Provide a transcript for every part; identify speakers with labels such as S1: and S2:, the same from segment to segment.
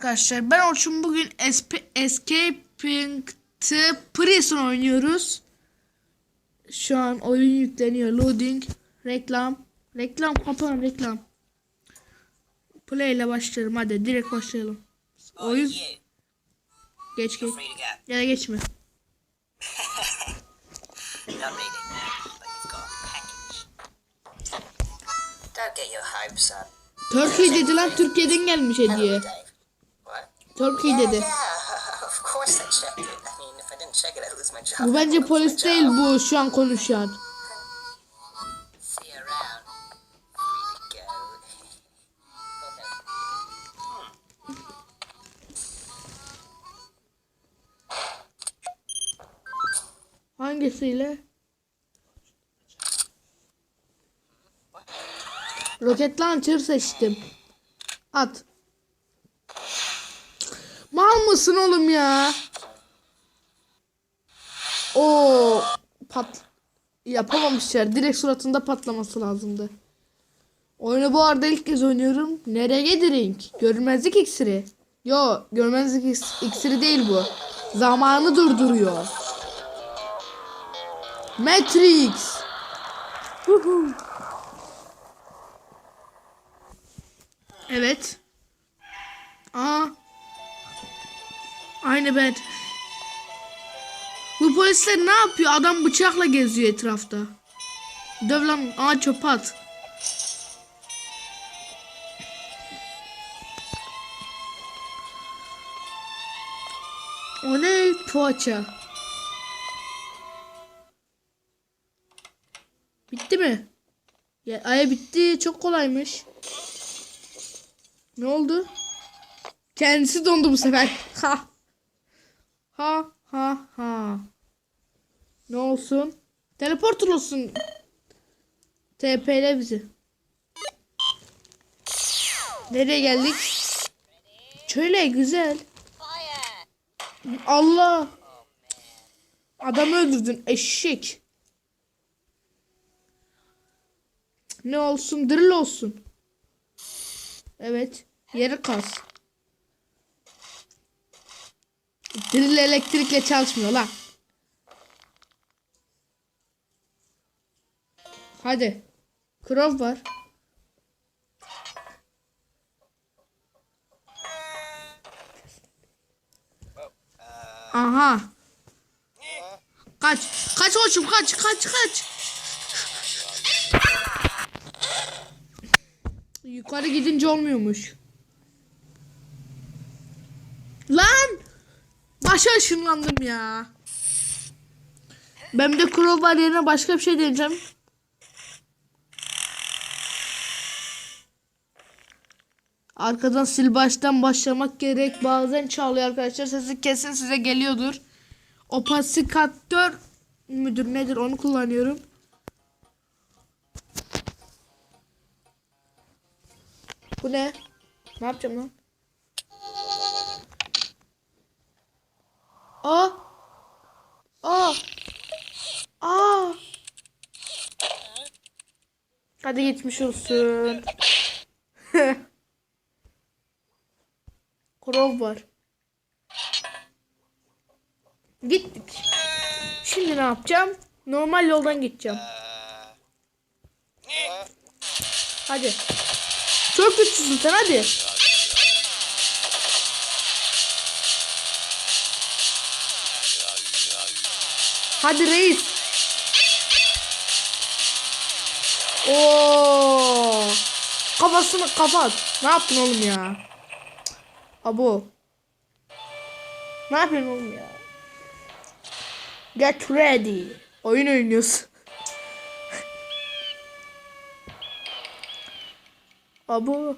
S1: Arkadaşlar ben Orçun bugün Escaping the Prison oynuyoruz. Şu an oyun yükleniyor. Loading. Reklam. Reklam kapan reklam. Play ile başlayalım hadi direkt başlayalım. Oyun geç geç.
S2: to.
S1: Ya da geçme. Turkey dedi lan Türkiye'den gelmiş hediye. Turkey dedi. Bu bence polis değil bu şu an konuşan. Hangisiyle? Roket launcher seçtim. At. Mal mısın oğlum ya? O pat yapamamışlar. Direkt suratında patlaması lazımdı. Oyunu bu arada ilk kez oynuyorum. Nereye drink? Görmezlik iksiri. Yo, görmezlik iks- iksiri değil bu. Zamanı durduruyor. Matrix. Evet. Aa. Aynı ben. Bu polisler ne yapıyor? Adam bıçakla geziyor etrafta. Döv lan. Aa çöpe at. O ne? Poğaça. Bitti mi? Ya aya bitti. Çok kolaymış. Ne oldu? Kendisi dondu bu sefer. Ha. Ha ha ha. Ne olsun? Teleporter olsun. TP'le bizi. Nereye geldik? Şöyle güzel. Allah. Adamı öldürdün eşek. Ne olsun? Drill olsun. Evet. Yeri kaz. Drill elektrikle çalışmıyor lan. Hadi. Krov var. Aha. Kaç. Kaç koçum kaç kaç kaç. Yukarı gidince olmuyormuş. Lan! Başa ışınlandım ya. Ben de crowbar yerine başka bir şey deneyeceğim. Arkadan sil baştan başlamak gerek. Bazen çalıyor arkadaşlar. Sesi kesin size geliyordur. Opasikatör müdür nedir onu kullanıyorum. Bu ne? Ne yapacağım lan? Aa! Aa! Aa! Hadi geçmiş olsun. Krov var. Gittik. Şimdi ne yapacağım? Normal yoldan gideceğim. Hadi. Çok güçlüsün sen hadi. Hadi reis. Oo. Kafasını kapat. Ne yaptın oğlum ya? Abo. Ne yapıyorsun oğlum ya? Get ready. Oyun oynuyoruz. Abo.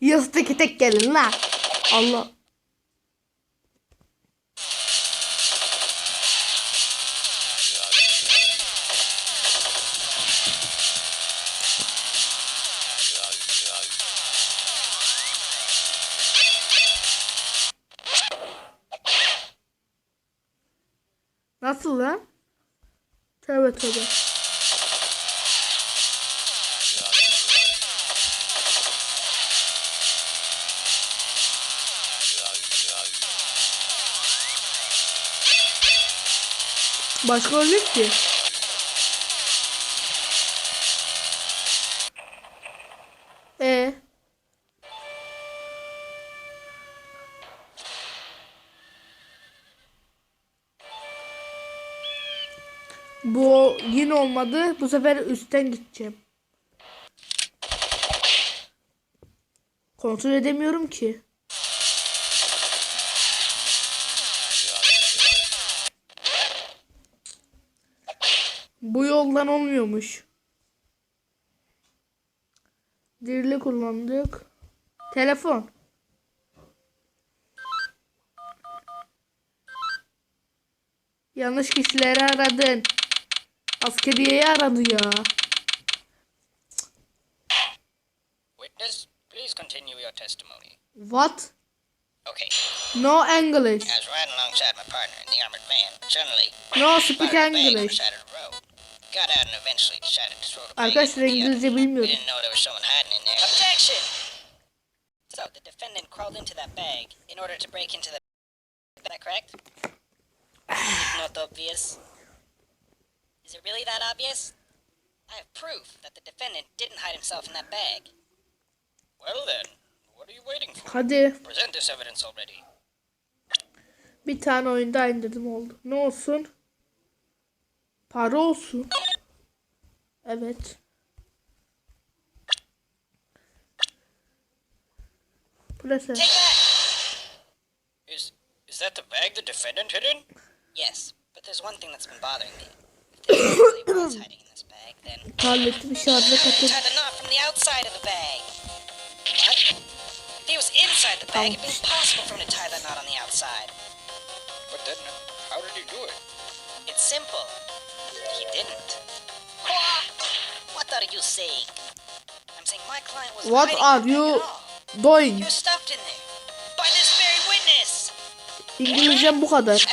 S1: Yastık tek gelin lan. Allah. Nasıl lan? Tövbe tövbe. Başka örnek ki. Eee? Bu yine olmadı. Bu sefer üstten gideceğim. Kontrol edemiyorum ki. Bu yoldan olmuyormuş. Dirli kullandık. Telefon. Yanlış kişileri aradın. Askeriyeyi aradı ya.
S2: Witness, please continue your testimony.
S1: What?
S2: Okay.
S1: No English.
S2: I was riding alongside my partner in the armored van, suddenly
S1: No speak
S2: a bag on the
S1: English.
S2: side of the road. Got out and eventually decided to throw the bag
S1: Arkadaşlar İngilizce bilmiyorum.
S2: didn't know there was someone hiding in there. Objection! So the defendant crawled into that bag in order to break into the. Is that correct? Not obvious. Is it really that obvious? I have proof that the defendant didn't hide himself in that bag. Well then, what are you waiting for?
S1: Hadi.
S2: Present this evidence already.
S1: Bir tane oyunda indirdim oldu. Ne olsun? Para olsun. Evet. Burası.
S2: Take that! Is is that the bag the defendant hid in? Yes, but there's one thing that's been bothering me.
S1: Hallettim
S2: the bag. What? If he was inside the bag, it'd be impossible for him to tie that knot on the outside. But then, how did he do it? It's simple. He didn't. What? What are you saying? I'm saying my client was
S1: What
S2: hiding
S1: are
S2: in the bag
S1: you
S2: at all.
S1: doing?
S2: He was stuffed in there by this very witness.
S1: İngilizcem bu kadar.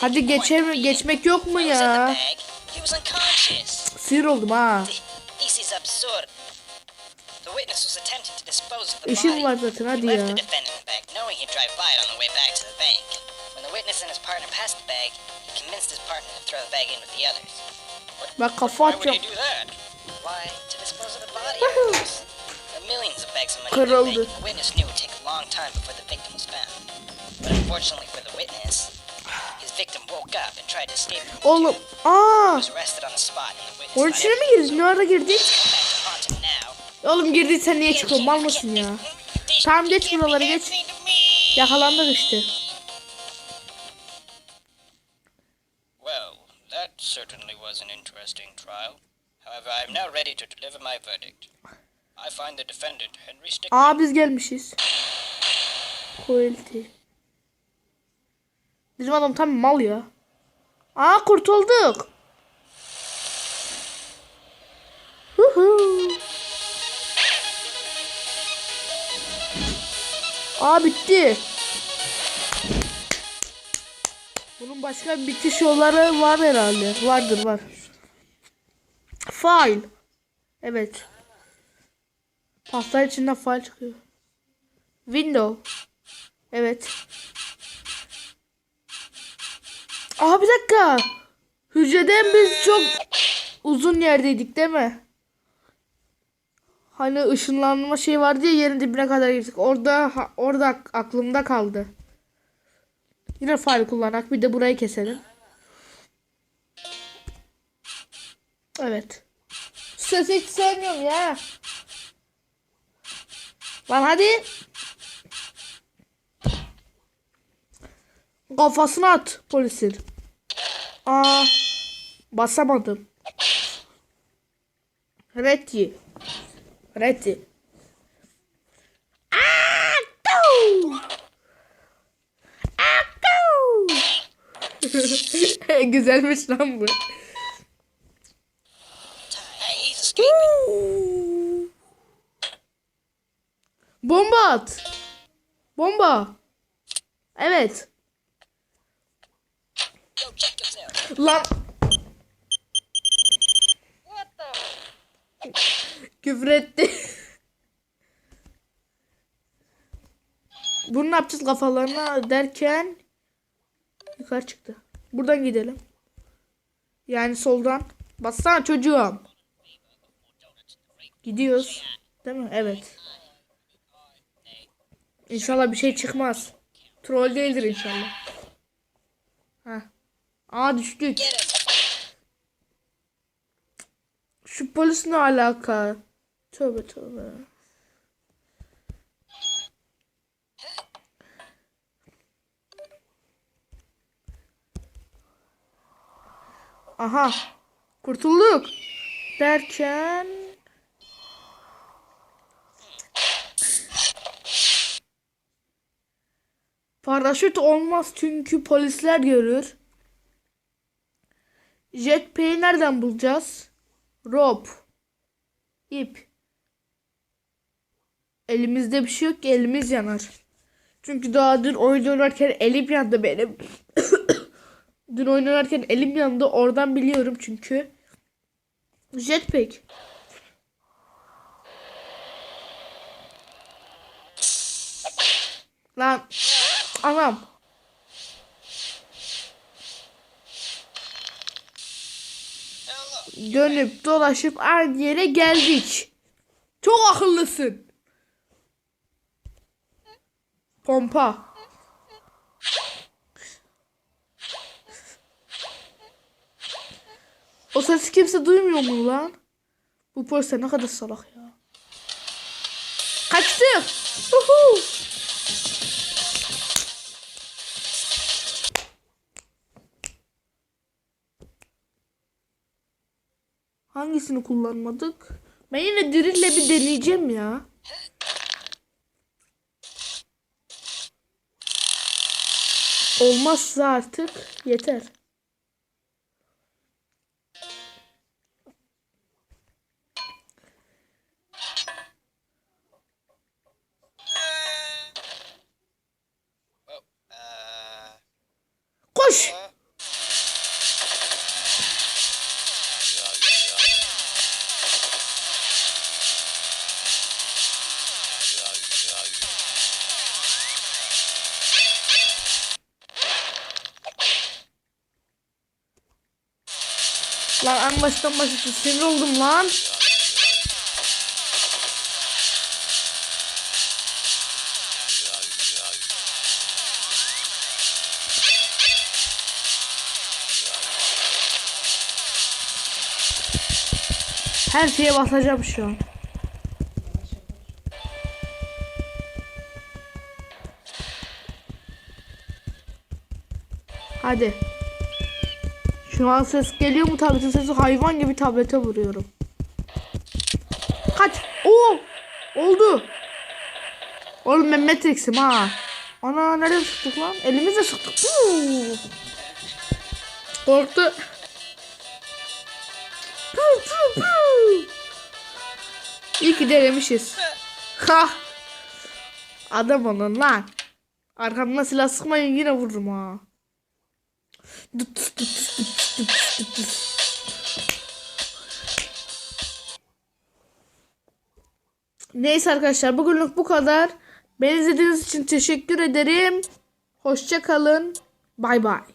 S1: Hadi geçer geçmek yok mu ya? Sinir oldum ha. İşim var zaten hadi ya. Bak kafa atacağım. Kırıldı.
S2: Unfortunately for the witness, his victim woke up and tried to escape from the
S1: Oğlum. Aa.
S2: was arrested on the spot and the witness got
S1: içine mi
S2: everything
S1: girdik? Ne ara girdik?
S2: come back to haunt him now.
S1: Oğlum girdiysen niye çıkıyorsun? Mal mısın ya? Tamam geç buraları geç. Yakalandık işte.
S2: Well, that certainly was an interesting trial. However, I am now ready to deliver my verdict. I find the defendant, Henry Stickmin,
S1: Aa biz gelmişiz. Quality. Bizim adam tam mal ya. Aa kurtulduk. Aa bitti. Bunun başka bir bitiş yolları var herhalde. Vardır var. File. Evet. Pasta içinden file çıkıyor. Window. Evet. Aa bir dakika. Hücreden biz çok uzun yerdeydik değil mi? Hani ışınlanma şey vardı ya yerin dibine kadar gittik. Orada orada ak- aklımda kaldı. Yine fare kullanak. Bir de burayı keselim. Evet. Sesi hiç sevmiyorum ya. Lan hadi. Kafasına at polisin. Aa, basamadım. Reti. Reti. Güzelmiş lan bu. Bomba at. Bomba. Evet. Lan küfür etti. Bunu ne yapacağız kafalarına derken Yukarı çıktı. Buradan gidelim. Yani soldan. Bassana çocuğum. Gidiyoruz. Değil mi? Evet. İnşallah bir şey çıkmaz. Troll değildir inşallah. Aa düştük. Şu polis ne alaka? Tövbe tövbe. Aha. Kurtulduk. Derken Paraşüt olmaz çünkü polisler görür. Jetpack'i nereden bulacağız? Rope. İp. Elimizde bir şey yok ki elimiz yanar. Çünkü daha dün oyun oynarken elim yandı benim. dün oyun oynarken elim yandı. Oradan biliyorum çünkü. Jetpack. Lan. Anam. Dönüp dolaşıp aynı yere geldik. Çok akıllısın. Pompa. O sesi kimse duymuyor mu lan? Bu polis ne kadar salak ya. Kaçtık. Uhu. Hangisini kullanmadık? Ben yine dirille bir deneyeceğim ya. Olmazsa artık yeter. Lan en baştan başlasın sinir oldum lan. Her şeye basacağım şu an. Hadi. Şu an ses geliyor mu tabletin sesi hayvan gibi tablete vuruyorum. Kaç. Oo! Oldu. Oğlum ben Matrix'im ha. Ana nereye sıktık lan? Elimizle sıktık. Huu. Korktu. İyi ki denemişiz. Ha. Adam olun lan. Arkamdan silah sıkmayın yine vururum ha. Dıt dıt dıt dıt Neyse arkadaşlar bugünlük bu kadar. Beni izlediğiniz için teşekkür ederim. Hoşça kalın. Bay bay.